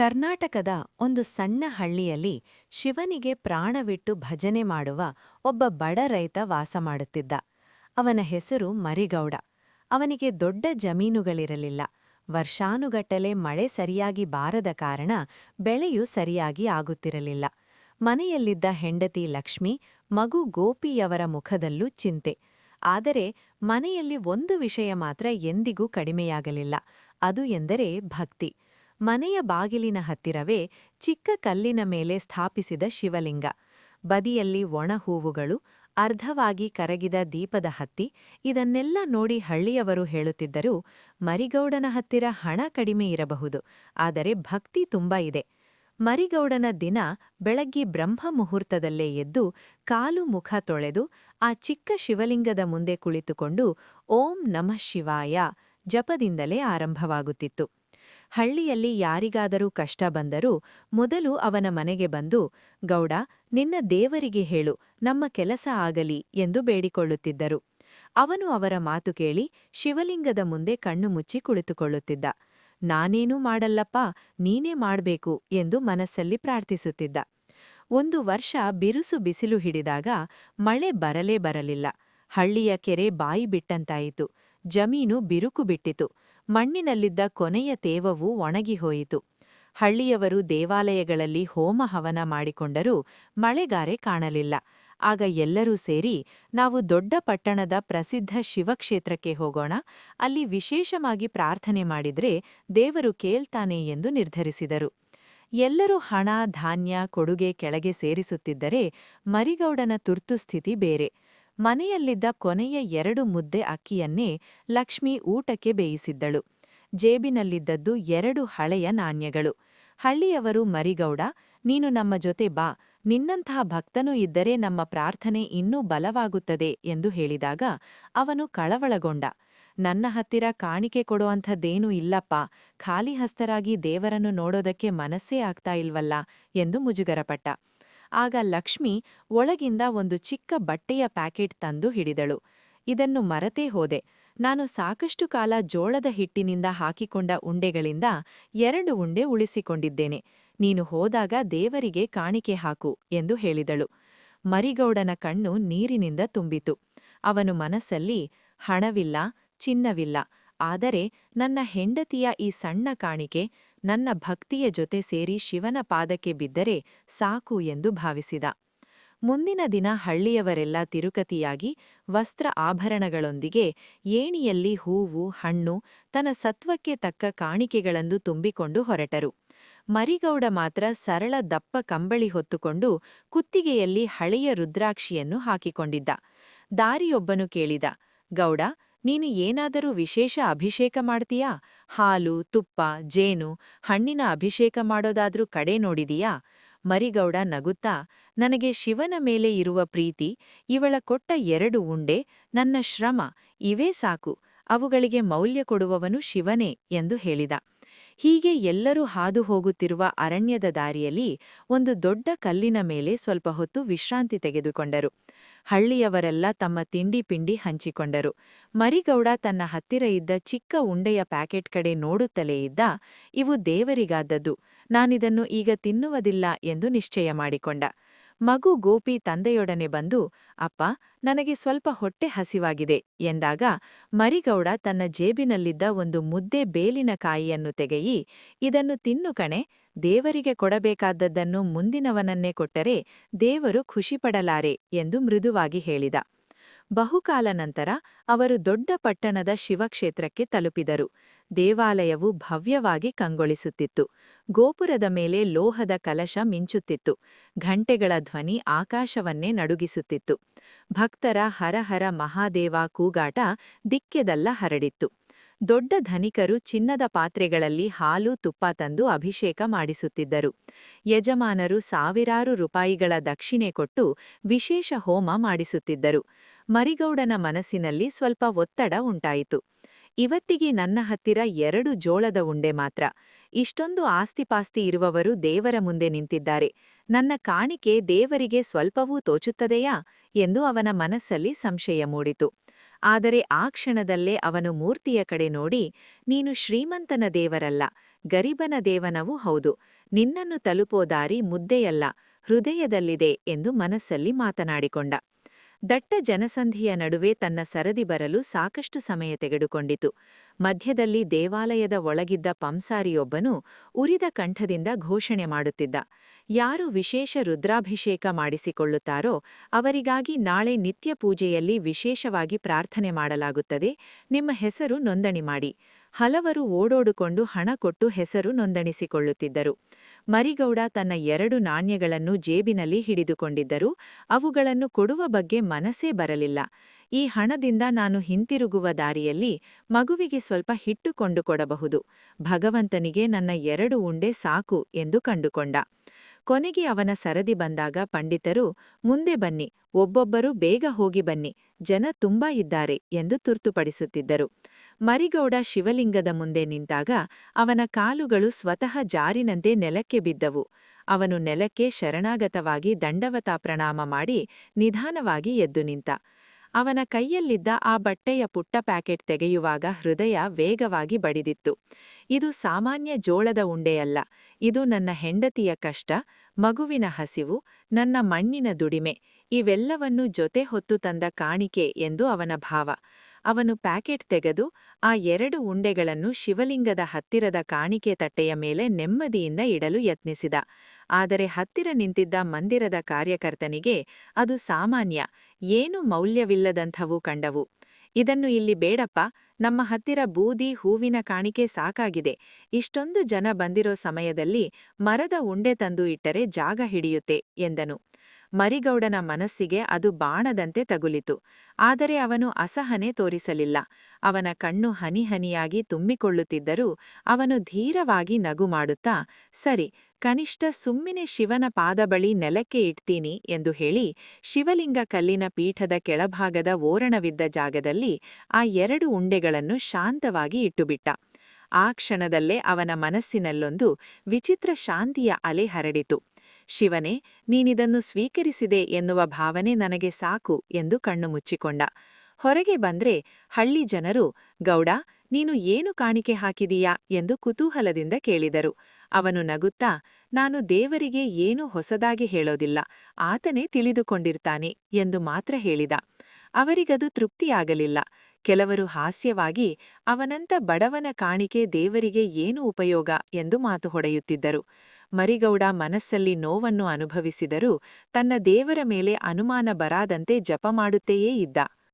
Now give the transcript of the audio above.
ಕರ್ನಾಟಕದ ಒಂದು ಸಣ್ಣ ಹಳ್ಳಿಯಲ್ಲಿ ಶಿವನಿಗೆ ಪ್ರಾಣವಿಟ್ಟು ಭಜನೆ ಮಾಡುವ ಒಬ್ಬ ಬಡ ರೈತ ವಾಸ ಮಾಡುತ್ತಿದ್ದ. ಅವನ ಹೆಸರು ಮರಿಗೌಡ. ಅವನಿಗೆ ದೊಡ್ಡ ಜಮೀನುಗಳಿರಲಿಲ್ಲ. ವರ್ಷಾನುಗಟ್ಟಲೆ ಮಳೆ ಸರಿಯಾಗಿ ಬಾರದ ಕಾರಣ ಬೆಳೆಯೂ ಸರಿಯಾಗಿ ಆಗುತ್ತಿರಲಿಲ್ಲ. ಮನೆಯಲ್ಲಿದ್ದ ಹೆಂಡತಿ ಲಕ್ಷ್ಮಿ, ಮಗು ಗೋಪಿಯವರ ಮುಖದಲ್ಲೂ ಚಿಂತೆ. ಆದರೆ ಮನೆಯಲ್ಲಿ ಒಂದು ವಿಷಯ ಮಾತ್ರ ಎಂದಿಗೂ ಕಡಿಮೆಯಾಗಲಿಲ್ಲ. ಅದು ಎಂದರೆ ಭಕ್ತಿ. ಮನೆಯ ಬಾಗಿಲಿನ ಹತ್ತಿರವೇ ಚಿಕ್ಕ ಕಲ್ಲಿನ ಮೇಲೆ ಸ್ಥಾಪಿಸಿದ ಶಿವಲಿಂಗ. ಬದಿಯಲ್ಲಿ ಒಣ ಹೂವುಗಳು, ಅರ್ಧವಾಗಿ ಕರಗಿದ ದೀಪದ ಹತ್ತಿ, ಇದನ್ನೆಲ್ಲ ನೋಡಿ ಹಳ್ಳಿಯವರು ಹೇಳುತ್ತಿದ್ದರೂ ಮರಿಗೌಡನ ಹತ್ತಿರ ಹಣ ಕಡಿಮೆ ಇರಬಹುದು, ಆದರೆ ಭಕ್ತಿ ತುಂಬ ಇದೆ. ಮರಿಗೌಡನ ದಿನ ಬೆಳಗ್ಗೆ ಬ್ರಹ್ಮ ಮುಹೂರ್ತದಲ್ಲೇ ಎದ್ದು ಕಾಲು ಮುಖ ತೊಳೆದು ಆ ಚಿಕ್ಕ ಶಿವಲಿಂಗದ ಮುಂದೆ ಕುಳಿತುಕೊಂಡು ಓಂ ನಮಃ ಶಿವಾಯ ಜಪದಿಂದಲೇ ಆರಂಭವಾಗುತ್ತಿತ್ತು. ಹಳ್ಳಿಯಲ್ಲಿ ಯಾರಿಗಾದರೂ ಕಷ್ಟ ಬಂದರೂ ಮೊದಲು ಅವನ ಮನೆಗೆ ಬಂದು, ಗೌಡ, ನಿನ್ನ ದೇವರಿಗೆ ಹೇಳು, ನಮ್ಮ ಕೆಲಸ ಆಗಲಿ ಎಂದು ಬೇಡಿಕೊಳ್ಳುತ್ತಿದ್ದರು. ಅವನು ಅವರ ಮಾತು ಕೇಳಿ ಶಿವಲಿಂಗದ ಮುಂದೆ ಕಣ್ಣು ಮುಚ್ಚಿ ಕುಳಿತುಕೊಳ್ಳುತ್ತಿದ್ದ. ನಾನೇನೂ ಮಾಡಲ್ಲಪ್ಪ, ನೀನೇ ಮಾಡ್ಬೇಕು ಎಂದು ಮನಸ್ಸಲ್ಲಿ ಪ್ರಾರ್ಥಿಸುತ್ತಿದ್ದ. ಒಂದು ವರ್ಷ ಬಿರುಸು ಬಿಸಿಲು ಹಿಡಿದಾಗ ಮಳೆ ಬರಲೇ ಬರಲಿಲ್ಲ. ಹಳ್ಳಿಯ ಕೆರೆ ಬಾಯಿ ಬಿಟ್ಟಂತಾಯಿತು. ಜಮೀನು ಬಿರುಕು ಬಿಟ್ಟಿತು. ಮಣ್ಣಿನಲ್ಲಿದ್ದ ಕೊನೆಯ ತೇವವು ಒಣಗಿಹೋಯಿತು. ಹಳ್ಳಿಯವರು ದೇವಾಲಯಗಳಲ್ಲಿ ಹೋಮ ಹವನ ಮಾಡಿಕೊಂಡರೂ ಮಳೆಗಾರೆ ಕಾಣಲಿಲ್ಲ. ಆಗ ಎಲ್ಲರೂ ಸೇರಿ ನಾವು ದೊಡ್ಡ ಪಟ್ಟಣದ ಪ್ರಸಿದ್ಧ ಶಿವಕ್ಷೇತ್ರಕ್ಕೆ ಹೋಗೋಣ, ಅಲ್ಲಿ ವಿಶೇಷವಾಗಿ ಪ್ರಾರ್ಥನೆ ಮಾಡಿದ್ರೆ ದೇವರು ಕೇಳ್ತಾನೆ ಎಂದು ನಿರ್ಧರಿಸಿದರು. ಎಲ್ಲರೂ ಹಣ, ಧಾನ್ಯ, ಕೊಡುಗೆ ಕೆಳಗೆ ಸೇರಿಸುತ್ತಿದ್ದರೆ ಮರಿಗೌಡನ ತುರ್ತುಸ್ಥಿತಿ ಬೇರೆ. ಮನೆಯಲ್ಲಿದ್ದ ಕೊನೆಯ ಎರಡು ಮುದ್ದೆ ಅಕ್ಕಿಯನ್ನೇ ಲಕ್ಷ್ಮಿ ಊಟಕ್ಕೆ ಬೇಯಿಸಿದ್ದಳು. ಜೇಬಿನಲ್ಲಿದ್ದದ್ದು ಎರಡು ಹಳೆಯ ನಾಣ್ಯಗಳು. ಹಳ್ಳಿಯವರು, ಮರಿಗೌಡ, ನೀನು ನಮ್ಮ ಜೊತೆ ಬಾ, ನಿನ್ನಂತಹ ಭಕ್ತನೂ ಇದ್ದರೆ ನಮ್ಮ ಪ್ರಾರ್ಥನೆ ಇನ್ನೂ ಬಲವಾಗುತ್ತದೆ ಎಂದು ಹೇಳಿದಾಗ ಅವನು ಕಳವಳಗೊಂಡ. ನನ್ನ ಹತ್ತಿರ ಕಾಣಿಕೆ ಕೊಡುವಂಥದ್ದೇನೂ ಇಲ್ಲಪ್ಪ ಖಾಲಿ ಹಸ್ತರಾಗಿ ದೇವರನ್ನು ನೋಡೋದಕ್ಕೆ ಮನಸ್ಸೇ ಆಗ್ತಾ ಇಲ್ವಲ್ಲ ಎಂದು ಮುಜುಗರಪಟ್ಟ. ಆಗ ಲಕ್ಷ್ಮಿ ಒಳಗಿಂದ ಒಂದು ಚಿಕ್ಕ ಬಟ್ಟೆಯ ಪ್ಯಾಕೆಟ್ ತಂದು ಹಿಡಿದಳು. ಇದನ್ನು ಮರತೇ ಹೋದೆ. ನಾನು ಸಾಕಷ್ಟು ಕಾಲ ಜೋಳದ ಹಿಟ್ಟಿನಿಂದ ಹಾಕಿಕೊಂಡ ಉಂಡೆಗಳಿಂದ ಎರಡು ಉಂಡೆ ಉಳಿಸಿಕೊಂಡಿದ್ದೇನೆ. ನೀನು ಹೋದಾಗ ದೇವರಿಗೆ ಕಾಣಿಕೆ ಹಾಕು ಎಂದು ಹೇಳಿದಳು. ಮರಿಗೌಡನ ಕಣ್ಣು ನೀರಿನಿಂದ ತುಂಬಿತು. ಅವನು ಮನಸ್ಸಲ್ಲಿ ಹಣವಿಲ್ಲ, ಚಿನ್ನವಿಲ್ಲ. ಆದರೆ ನನ್ನ ಹೆಂಡತಿಯ ಈ ಸಣ್ಣ ಕಾಣಿಕೆ ನನ್ನ ಭಕ್ತಿಯ ಜೊತೆ ಸೇರಿ ಶಿವನ ಪಾದಕ್ಕೆ ಬಿದ್ದರೆ ಸಾಕು ಎಂದು ಭಾವಿಸಿದ. ಮುಂದಿನ ದಿನ ಹಳ್ಳಿಯವರೆಲ್ಲ ತಿರುಕತಿಯಾಗಿ ವಸ್ತ್ರ ಆಭರಣಗಳೊಂದಿಗೆ ಏಣಿಯಲ್ಲಿ ಹೂವು, ಹಣ್ಣು, ತನ್ನ ಸತ್ವಕ್ಕೆ ತಕ್ಕ ಕಾಣಿಕೆಗಳನ್ನು ತುಂಬಿಕೊಂಡು ಹೊರಟರು. ಮರಿಗೌಡ ಮಾತ್ರ ಸರಳ ದಪ್ಪ ಕಂಬಳಿ ಹೊತ್ತುಕೊಂಡು ಕುತ್ತಿಗೆಯಲ್ಲಿ ಹಳೆಯ ರುದ್ರಾಕ್ಷಿಯನ್ನು ಹಾಕಿಕೊಂಡಿದ್ದ. ದಾರಿಯೊಬ್ಬನು ಕೇಳಿದ, ಗೌಡ ನೀನು ಏನಾದರೂ ವಿಶೇಷ ಅಭಿಷೇಕ ಮಾಡ್ತೀಯಾ? ಹಾಲು, ತುಪ್ಪ, ಜೇನು, ಹಣ್ಣಿನ ಅಭಿಷೇಕ ಮಾಡೋದಾದ್ರೂ ಕಡೆ ನೋಡಿದೀಯಾ? ಮರಿಗೌಡ ನಗುತ್ತಾ, ನನಗೆ ಶಿವನ ಮೇಲೆ ಇರುವ ಪ್ರೀತಿ, ಇವಳ ಕೊಟ್ಟ ಎರಡು ಉಂಡೆ, ನನ್ನ ಶ್ರಮ, ಇವೇ ಸಾಕು, ಅವುಗಳಿಗೆ ಮೌಲ್ಯ ಕೊಡುವವನು ಶಿವನೇ ಎಂದು ಹೇಳಿದ. ಹೀಗೆ ಎಲ್ಲರೂ ಹಾದು ಹೋಗುತ್ತಿರುವ ಅರಣ್ಯದ ದಾರಿಯಲ್ಲಿ ಒಂದು ದೊಡ್ಡ ಕಲ್ಲಿನ ಮೇಲೆ ಸ್ವಲ್ಪ ಹೊತ್ತು ವಿಶ್ರಾಂತಿ ತೆಗೆದುಕೊಂಡರು. ಹಳ್ಳಿಯವರೆಲ್ಲ ತಮ್ಮ ತಿಂಡಿ ಪಿಂಡಿ ಹಂಚಿಕೊಂಡರು. ಮರಿಗೌಡ ತನ್ನ ಹತ್ತಿರ ಇದ್ದ ಚಿಕ್ಕ ಉಂಡೆಯ ಪ್ಯಾಕೆಟ್ ಕಡೆ ನೋಡುತ್ತಲೇ ಇದ್ದ, ಇವು ದೇವರಿಗಾದದ್ದು. ನಾನಿದನ್ನು ಈಗ ತಿನ್ನುವುದಿಲ್ಲ ಎಂದು ನಿಶ್ಚಯ ಮಾಡಿಕೊಂಡ. ಮಗು ಗೋಪಿ ತಂದೆಯೊಡನೆ ಬಂದು, ಅಪ್ಪ, ನನಗೆ ಸ್ವಲ್ಪ ಹೊಟ್ಟೆ ಹಸಿವಾಗಿದೆ ಎಂದಾಗ ಮರಿಗೌಡ ತನ್ನ ಜೇಬಿನಲ್ಲಿದ್ದ ಒಂದು ಮುದ್ದೆ ಬೇಲಿನ ಕಾಯಿಯನ್ನು ತೆಗೆಯಿ, ಇದನ್ನು ತಿನ್ನು ಕಣೆ, ದೇವರಿಗೆ ಕೊಡಬೇಕಾದದ್ದನ್ನು ಮುಂದಿನವನನ್ನೇ ಕೊಟ್ಟರೆ ದೇವರು ಖುಷಿಪಡಲಾರೆ ಎಂದು ಮೃದುವಾಗಿ ಹೇಳಿದ. ಬಹುಕಾಲ ನಂತರ ಅವರು ದೊಡ್ಡ ಪಟ್ಟಣದ ಶಿವಕ್ಷೇತ್ರಕ್ಕೆ ತಲುಪಿದರು. ದೇವಾಲಯವು ಭವ್ಯವಾಗಿ ಕಂಗೊಳಿಸುತ್ತಿತ್ತು. ಗೋಪುರದ ಮೇಲೆ ಲೋಹದ ಕಲಶ ಮಿಂಚುತ್ತಿತ್ತು. ಘಂಟೆಗಳ ಧ್ವನಿ ಆಕಾಶವನ್ನೇ ನಡುಗಿಸುತ್ತಿತ್ತು. ಭಕ್ತರ ಹರಹರ ಮಹಾದೇವ ಕೂಗಾಟ ದಿಕ್ಕೆದಲ್ಲ ಹರಡಿತ್ತು. ದೊಡ್ಡ ಧನಿಕರು ಚಿನ್ನದ ಪಾತ್ರೆಗಳಲ್ಲಿ ಹಾಲು ತುಪ್ಪ ತಂದು ಅಭಿಷೇಕ ಮಾಡಿಸುತ್ತಿದ್ದರು. ಯಜಮಾನರು ಸಾವಿರಾರು ರೂಪಾಯಿಗಳ ದಕ್ಷಿಣೆ ಕೊಟ್ಟು ವಿಶೇಷ ಹೋಮ ಮಾಡಿಸುತ್ತಿದ್ದರು. ಮರಿಗೌಡನ ಮನಸ್ಸಿನಲ್ಲಿ ಸ್ವಲ್ಪ ಒತ್ತಡ ಉಂಟಾಯಿತು. ಇವತ್ತಿಗೆ ನನ್ನ ಹತ್ತಿರ ಎರಡು ಜೋಳದ ಉಂಡೆ ಮಾತ್ರ. ಇಷ್ಟೊಂದು ಆಸ್ತಿಪಾಸ್ತಿ ಇರುವವರು ದೇವರ ಮುಂದೆ ನಿಂತಿದ್ದಾರೆ. ನನ್ನ ಕಾಣಿಕೆ ದೇವರಿಗೆ ಸ್ವಲ್ಪವೂ ತೋಚುತ್ತದೆಯಾ? ಎಂದು ಅವನ ಮನಸ್ಸಲ್ಲಿ ಸಂಶಯ ಮೂಡಿತು. ಆದರೆ ಆ ಕ್ಷಣದಲ್ಲೇ ಅವನು ಮೂರ್ತಿಯ ಕಡೆ ನೋಡಿ, ನೀನು ಶ್ರೀಮಂತನ ದೇವರಲ್ಲ, ಗರಿಬನ ದೇವನವೂ ಹೌದು. ನಿನ್ನನ್ನು ತಲುಪೋ ದಾರಿ ಮುದ್ದೆಯಲ್ಲ, ಹೃದಯದಲ್ಲಿದೆ ಎಂದು ಮನಸ್ಸಲ್ಲಿ ಮಾತನಾಡಿಕೊಂಡ. ದಟ್ಟ ಜನಸಂಧಿಯ ನಡುವೆ ತನ್ನ ಸರದಿ ಬರಲು ಸಾಕಷ್ಟು ಸಮಯ ತೆಗೆದುಕೊಂಡಿತು. ಮಧ್ಯದಲ್ಲಿ ದೇವಾಲಯದ ಒಳಗಿದ್ದ ಪಂಸಾರಿಯೊಬ್ಬನು ಉರಿದ ಕಂಠದಿಂದ ಘೋಷಣೆ ಮಾಡುತ್ತಿದ್ದ. ಯಾರು ವಿಶೇಷ ರುದ್ರಾಭಿಷೇಕ ಮಾಡಿಸಿಕೊಳ್ಳುತ್ತಾರೋ ಅವರಿಗಾಗಿ ನಾಳೆ ನಿತ್ಯ ಪೂಜೆಯಲ್ಲಿ ವಿಶೇಷವಾಗಿ ಪ್ರಾರ್ಥನೆ ಮಾಡಲಾಗುತ್ತದೆ. ನಿಮ್ಮ ಹೆಸರು ನೋಂದಣಿ ಮಾಡಿ. ಹಲವರು ಓಡೋಡಿಕೊಂಡು ಹಣ ಕೊಟ್ಟು ಹೆಸರು ನೋಂದಣಿಸಿಕೊಳ್ಳುತ್ತಿದ್ದರು. ಮರಿಗೌಡ ತನ್ನ ಎರಡು ನಾಣ್ಯಗಳನ್ನು ಜೇಬಿನಲ್ಲಿ ಹಿಡಿದುಕೊಂಡಿದ್ದರು. ಅವುಗಳನ್ನು ಕೊಡುವ ಬಗ್ಗೆ ಮನಸ್ಸೇ ಬರಲಿಲ್ಲ. ಈ ಹಣದಿಂದ ನಾನು ಹಿಂತಿರುಗುವ ದಾರಿಯಲ್ಲಿ ಮಗುವಿಗೆ ಸ್ವಲ್ಪ ಹಿಟ್ಟು ಕೊಂಡು ಕೊಡಬಹುದು ಭಗವಂತನಿಗೆ ನನ್ನ ಎರಡು ಉಂಡೆ ಸಾಕು ಎಂದು ಕಂಡುಕೊಂಡ. ಕೊನೆಗೆ ಅವನ ಸರದಿ ಬಂದಾಗ ಪಂಡಿತರು, ಮುಂದೆ ಬನ್ನಿ, ಒಬ್ಬೊಬ್ಬರು ಬೇಗ ಹೋಗಿ ಬನ್ನಿ, ಜನ ತುಂಬಾ ಇದ್ದಾರೆ ಎಂದು ತುರ್ತುಪಡಿಸುತ್ತಿದ್ದರು. ಮರಿಗೌಡ ಶಿವಲಿಂಗದ ಮುಂದೆ ನಿಂತಾಗ ಅವನ ಕಾಲುಗಳು ಸ್ವತಃ ಜಾರಿನಂತೆ ನೆಲಕ್ಕೆ ಬಿದ್ದವು. ಅವನು ನೆಲಕ್ಕೆ ಶರಣಾಗತವಾಗಿ ದಂಡವತಾ ಪ್ರಣಾಮ ಮಾಡಿ ನಿಧಾನವಾಗಿ ಎದ್ದು ನಿಂತ. ಅವನ ಕೈಯಲ್ಲಿದ್ದ ಆ ಬಟ್ಟೆಯ ಪುಟ್ಟ ಪ್ಯಾಕೆಟ್ ತೆಗೆಯುವಾಗ ಹೃದಯ ವೇಗವಾಗಿ ಬಡಿದಿತ್ತು. ಇದು ಸಾಮಾನ್ಯ ಜೋಳದ ಉಂಡೆಯಲ್ಲ. ಇದು ನನ್ನ ಹೆಂಡತಿಯ ಕಷ್ಟ, ಮಗುವಿನ ಹಸಿವು, ನನ್ನ ಮಣ್ಣಿನ ದುಡಿಮೆ. ಇವೆಲ್ಲವನ್ನೂ ಜೊತೆ ಹೊತ್ತು ತಂದ ಕಾಣಿಕೆ ಎಂದು ಅವನ ಭಾವ. ಅವನು ಪ್ಯಾಕೆಟ್ ತೆಗೆದು ಆ ಎರಡು ಉಂಡೆಗಳನ್ನು ಶಿವಲಿಂಗದ ಹತ್ತಿರದ ಕಾಣಿಕೆ ತಟ್ಟೆಯ ಮೇಲೆ ನೆಮ್ಮದಿಯಿಂದ ಇಡಲು ಯತ್ನಿಸಿದ. ಆದರೆ ಹತ್ತಿರ ನಿಂತಿದ್ದ ಮಂದಿರದ ಕಾರ್ಯಕರ್ತನಿಗೆ ಅದು ಸಾಮಾನ್ಯ, ಏನು ಮೌಲ್ಯವಿಲ್ಲದಂಥವು ಕಂಡವು. ಇದನ್ನು ಇಲ್ಲಿ ಬೇಡಪ್ಪ, ನಮ್ಮ ಹತ್ತಿರ ಬೂದಿ, ಹೂವಿನ ಕಾಣಿಕೆ ಸಾಕಾಗಿದೆ. ಇಷ್ಟೊಂದು ಜನ ಬಂದಿರೋ ಸಮಯದಲ್ಲಿ ಮರದ ಉಂಡೆ ತಂದು ಇಟ್ಟರೆ ಜಾಗ ಹಿಡಿಯುತ್ತೆ, ಎಂದನು. ಮರಿಗೌಡನ ಮನಸ್ಸಿಗೆ ಅದು ಬಾಣದಂತೆ ತಗುಲಿತು. ಆದರೆ ಅವನು ಅಸಹನೆ ತೋರಿಸಲಿಲ್ಲ. ಅವನ ಕಣ್ಣು ಹನಿಹನಿಯಾಗಿ ತುಂಬಿಕೊಳ್ಳುತ್ತಿದ್ದರೂ ಅವನು ಧೀರವಾಗಿ ನಗು ಮಾಡುತ್ತಾ, ಸರಿ, ಕನಿಷ್ಠ ಸುಮ್ಮಿನೆ ಶಿವನ ಪಾದ ಬಳಿ ನೆಲಕ್ಕೆ ಇಡ್ತೀನಿ ಎಂದು ಹೇಳಿ, ಶಿವಲಿಂಗ ಕಲ್ಲಿನ ಪೀಠದ ಕೆಳಭಾಗದ ಓರಣವಿದ್ದ ಜಾಗದಲ್ಲಿ ಆ ಎರಡು ಉಂಡೆಗಳನ್ನು ಶಾಂತವಾಗಿ ಇಟ್ಟುಬಿಟ್ಟ. ಆ ಕ್ಷಣದಲ್ಲೇ ಅವನ ಮನಸ್ಸಿನಲ್ಲೊಂದು ವಿಚಿತ್ರ ಶಾಂತಿಯ ಅಲೆ ಹರಡಿತು. ಶಿವನೇ, ನೀನಿದನ್ನು ಸ್ವೀಕರಿಸಿದೆ ಎನ್ನುವ ಭಾವನೆ ನನಗೆ ಸಾಕು ಎಂದು ಕಣ್ಣು ಮುಚ್ಚಿಕೊಂಡ. ಹೊರಗೆ ಬಂದ್ರೆ, ಹಳ್ಳಿ ಜನರು, ಗೌಡ, ನೀನು ಏನು ಕಾಣಿಕೆ ಹಾಕಿದೀಯಾ ಎಂದು ಕುತೂಹಲದಿಂದ ಕೇಳಿದರು. ಅವನು ನಗುತ್ತಾ, ನಾನು ದೇವರಿಗೆ ಏನೂ ಹೊಸದಾಗಿ ಹೇಳೋದಿಲ್ಲ, ಆತನೇ ತಿಳಿದುಕೊಂಡಿರ್ತಾನೆ ಎಂದು ಮಾತ್ರ ಹೇಳಿದ. ಅವರಿಗದು ತೃಪ್ತಿಯಾಗಲಿಲ್ಲ. ಕೆಲವರು ಹಾಸ್ಯವಾಗಿ, ಅವನಂತ ಬಡವನ ಕಾಣಿಕೆ ದೇವರಿಗೆ ಏನು ಉಪಯೋಗ ಎಂದು ಮಾತು ಹೊಡೆಯುತ್ತಿದ್ದರು. ಮರಿಗೌಡ ಮನಸ್ಸಲ್ಲಿ ನೋವನ್ನು ಅನುಭವಿಸಿದರೂ ತನ್ನ ದೇವರ ಮೇಲೆ ಅನುಮಾನ ಬರಾದಂತೆ ಜಪ ಮಾಡುತ್ತೆಯೇ ಇದ್ದ.